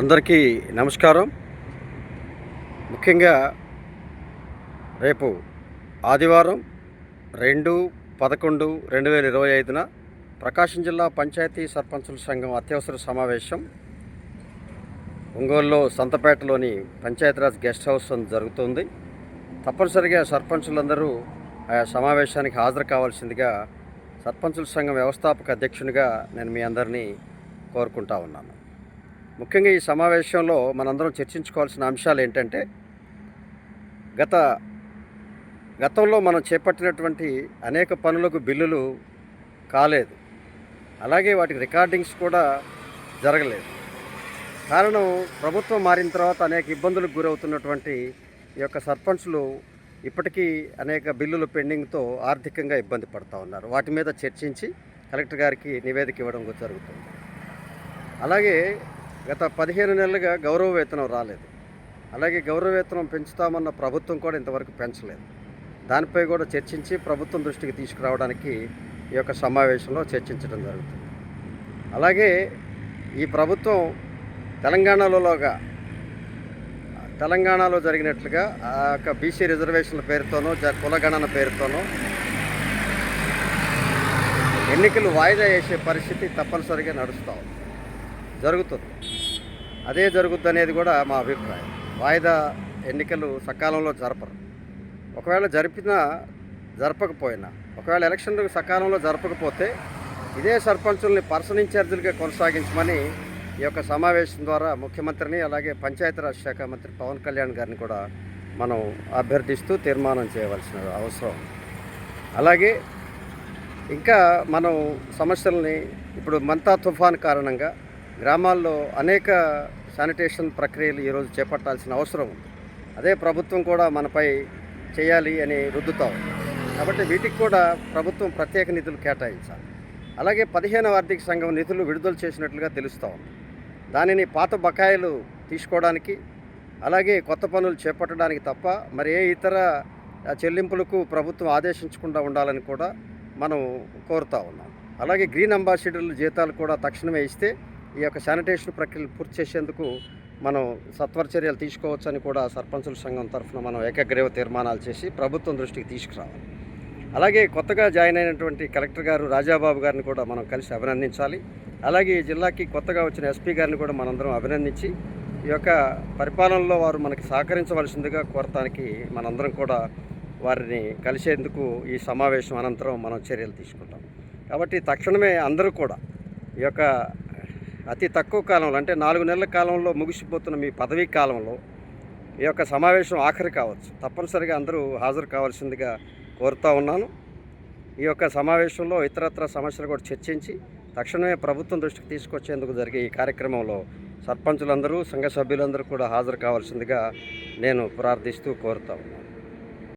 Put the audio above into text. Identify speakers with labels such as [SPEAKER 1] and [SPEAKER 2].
[SPEAKER 1] అందరికీ నమస్కారం. ముఖ్యంగా రేపు ఆదివారం రెండు పదకొండు రెండు వేల ఇరవై ఐదున ప్రకాశం జిల్లా పంచాయతీ సర్పంచుల సంఘం అత్యవసర సమావేశం ఒంగోలులో సంతపేటలోని పంచాయతీరాజ్ గెస్ట్ హౌస్ జరుగుతుంది. తప్పనిసరిగా సర్పంచులందరూ ఆయా సమావేశానికి హాజరు కావాల్సిందిగా సర్పంచుల సంఘం వ్యవస్థాపక అధ్యక్షునిగా నేను మీ అందరినీ కోరుకుంటా ఉన్నాను. ముఖ్యంగా ఈ సమావేశంలో మనందరం చర్చించుకోవాల్సిన అంశాలు ఏంటంటే గత గతంలో మనం చేపట్టినటువంటి అనేక పనులకు బిల్లులు కాలేదు. అలాగే వాటికి రికార్డింగ్స్ కూడా జరగలేదు. కారణం ప్రభుత్వం మారిన తర్వాత అనేక ఇబ్బందులకు గురవుతున్నటువంటి ఈ యొక్క సర్పంచ్లు ఇప్పటికీ అనేక బిల్లులు పెండింగ్తో ఆర్థికంగా ఇబ్బంది పడుతూ ఉన్నారు. వాటి మీద చర్చించి కలెక్టర్ గారికి నివేదిక ఇవ్వడం జరుగుతుంది. అలాగే గత పదిహేను నెలలుగా గౌరవ వేతనం రాలేదు. అలాగే గౌరవ వేతనం పెంచుతామన్న ప్రభుత్వం కూడా ఇంతవరకు పెంచలేదు. దానిపై కూడా చర్చించి ప్రభుత్వం దృష్టికి తీసుకురావడానికి ఈ యొక్క సమావేశంలో చర్చించడం జరుగుతుంది. అలాగే ఈ ప్రభుత్వం తెలంగాణలోగా తెలంగాణలో జరిగినట్లుగా ఆ యొక్క బీసీ రిజర్వేషన్ల పేరుతోనో జ కులగణన పేరుతోనో ఎన్నికలు వాయిదా వేసే పరిస్థితి తప్పనిసరిగా నడుస్తూ ఉంది. జరుగుతుంది. అదే జరుగుద్దనేది కూడా మా అభిప్రాయం. వాయిదా ఎన్నికలు సకాలంలో జరపరు. ఒకవేళ జరిపినా జరపకపోయినా ఒకవేళ ఎలక్షన్లు సకాలంలో జరపకపోతే ఇదే సర్పంచుల్ని పర్సన్ ఇన్ఛార్జీలుగా కొనసాగించమని ఈ యొక్క సమావేశం ద్వారా ముఖ్యమంత్రిని అలాగే పంచాయతీరాజ్ శాఖ మంత్రి పవన్ కళ్యాణ్ గారిని కూడా మనం అభ్యర్థిస్తూ తీర్మానం చేయవలసిన అవసరం అలాగే ఇంకా మనం సమస్యల్ని ఇప్పుడు మంతా తుఫాన్ కారణంగా గ్రామాల్లో అనేక శానిటేషన్ ప్రక్రియలు ఈరోజు చేపట్టాల్సిన అవసరం ఉంది. అదే ప్రభుత్వం కూడా మనపై చేయాలి అని రుద్దుతాం కాబట్టి వీటికి కూడా ప్రభుత్వం ప్రత్యేక నిధులు కేటాయించాలి. అలాగే పదిహేనవ ఆర్థిక సంఘం నిధులు విడుదల చేసినట్లుగా తెలుస్తూ ఉంది. దానిని పాత బకాయిలు తీసుకోవడానికి అలాగే కొత్త పనులు చేపట్టడానికి తప్ప మరి ఏ ఇతర చెల్లింపులకు ప్రభుత్వం ఆదేశించకుండా ఉండాలని కూడా మనం కోరుతా ఉన్నాం. అలాగే గ్రీన్ అంబాసిడర్ల జీతాలు కూడా తక్షణమే ఇస్తే ఈ యొక్క శానిటేషన్ ప్రక్రియలు పూర్తి చేసేందుకు మనం సత్వర చర్యలు తీసుకోవచ్చని కూడా సర్పంచుల సంఘం తరఫున మనం ఏకగ్రీవ తీర్మానాలు చేసి ప్రభుత్వం దృష్టికి తీసుకురావాలి. అలాగే కొత్తగా జాయిన్ అయినటువంటి కలెక్టర్ గారు రాజాబాబు గారిని కూడా మనం కలిసి అభినందించాలి. అలాగే ఈ జిల్లాకి కొత్తగా వచ్చిన ఎస్పీ గారిని కూడా మనందరం అభినందించి ఈ యొక్క పరిపాలనలో వారు మనకి సహకరించవలసిందిగా కోరటానికి మనందరం కూడా వారిని కలిసేందుకు ఈ సమావేశం అనంతరం మనం చర్యలు తీసుకుంటాం. కాబట్టి తక్షణమే అందరూ కూడా ఈ యొక్క అతి తక్కువ కాలంలో అంటే నాలుగు నెలల కాలంలో ముగిసిపోతున్న మీ పదవీ కాలంలో ఈ యొక్క సమావేశం ఆఖరి కావచ్చు. తప్పనిసరిగా అందరూ హాజరు కావాల్సిందిగా కోరుతా ఉన్నాను. ఈ యొక్క సమావేశంలో ఇతరత్ర సమస్యలు కూడా చర్చించి తక్షణమే ప్రభుత్వం దృష్టికి తీసుకొచ్చేందుకు జరిగే ఈ కార్యక్రమంలో సర్పంచులందరూ సంఘ సభ్యులందరూ కూడా హాజరు కావాల్సిందిగా నేను ప్రార్థిస్తూ కోరుతా ఉన్నాను.